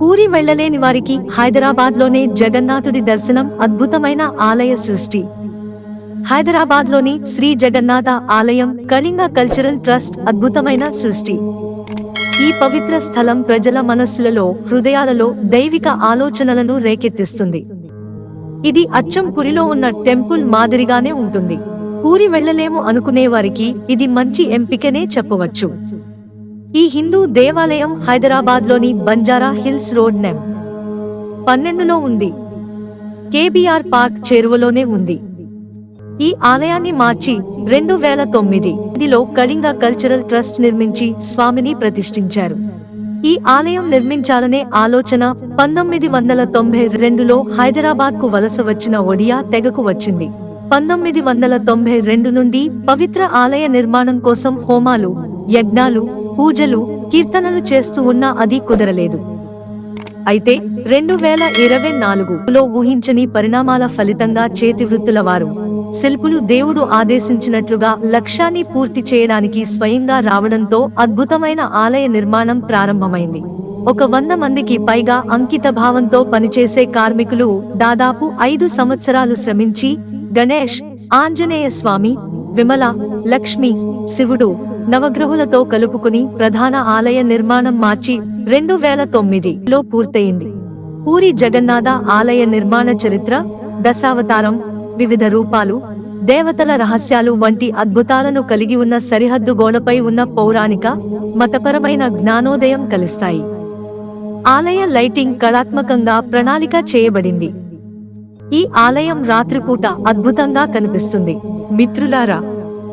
పూరి వెళ్ళలేని వారికి హైదరాబాద్లోనే జగన్నాథుడి దర్శనం అద్భుతమైన ఆలయ సృష్టి. హైదరాబాద్లోని శ్రీ జగన్నాథ ఆలయం కళింగ కల్చరల్ ట్రస్ట్ అద్భుతమైన సృష్టి. ఈ పవిత్ర స్థలం ప్రజల మనస్సులలో హృదయాలలో దైవిక ఆలోచనలను రేకెత్తిస్తుంది. ఇది అచ్చం పురిలో ఉన్న టెంపుల్ మాదిరిగానే ఉంటుంది. పూరి వెళ్ళలేము అనుకునే వారికి ఇది మంచి ఎంపికనే చెప్పవచ్చు. ఈ హిందూ దేవాలయం హైదరాబాద్లోని బంజారా హిల్స్ రోడ్ నెం పన్నెండులో ఉంది. కేబీఆర్ పార్క్ చేరువలోనే ఉంది. ఈ ఆలయాన్ని మార్చి రెండు వేల తొమ్మిది ఇదిలో కళింగ కల్చరల్ ట్రస్ట్ నిర్మించి స్వామిని ప్రతిష్ఠించారు. ఈ ఆలయం నిర్మించాలనే ఆలోచన పంతొమ్మిది వందల తొంభై రెండులో హైదరాబాద్కు వలస వచ్చిన ఒడియా తెగకు వచ్చింది. పంతొమ్మిది వందల తొంభై రెండు నుండి పవిత్ర ఆలయ నిర్మాణం కోసం హోమాలు యజ్ఞాలు పూజలు కీర్తనలు చేస్తూ ఉన్నా అది కుదరలేదు. అయితే రెండు వేల ఇరవై నాలుగులో ఊహించని పరిణామాల ఫలితంగా చేతివృత్తుల వారు శిల్పులు దేవుడు ఆదేశించినట్లుగా లక్ష్యాన్ని పూర్తి చేయడానికి స్వయంగా రావడంతో అద్భుతమైన ఆలయ నిర్మాణం ప్రారంభమైంది. ఒక వంద మందికి పైగా అంకిత భావంతో పనిచేసే కార్మికులు దాదాపు ఐదు సంవత్సరాలు శ్రమించి గణేష్ ఆంజనేయ స్వామి విమల లక్ష్మి శివుడు నవగ్రహులతో కలుపుకుని ప్రధాన ఆలయ నిర్మాణం మార్చి రెండు వేల తొమ్మిదిలో పూర్తయింది. పూరి జగన్నాథ ఆలయ నిర్మాణ చరిత్ర దశావతారం వివిధ రూపాలు దేవతల రహస్యాలు వంటి అద్భుతాలను కలిగి ఉన్న సరిహద్దు గోడపై ఉన్న పౌరాణిక మతపరమైన జ్ఞానోదయం కలిస్తాయి. ఆలయ లైటింగ్ కళాత్మకంగా ప్రణాళిక చేయబడింది. ఈ ఆలయం రాత్రిపూట అద్భుతంగా కనిపిస్తుంది. మిత్రులారా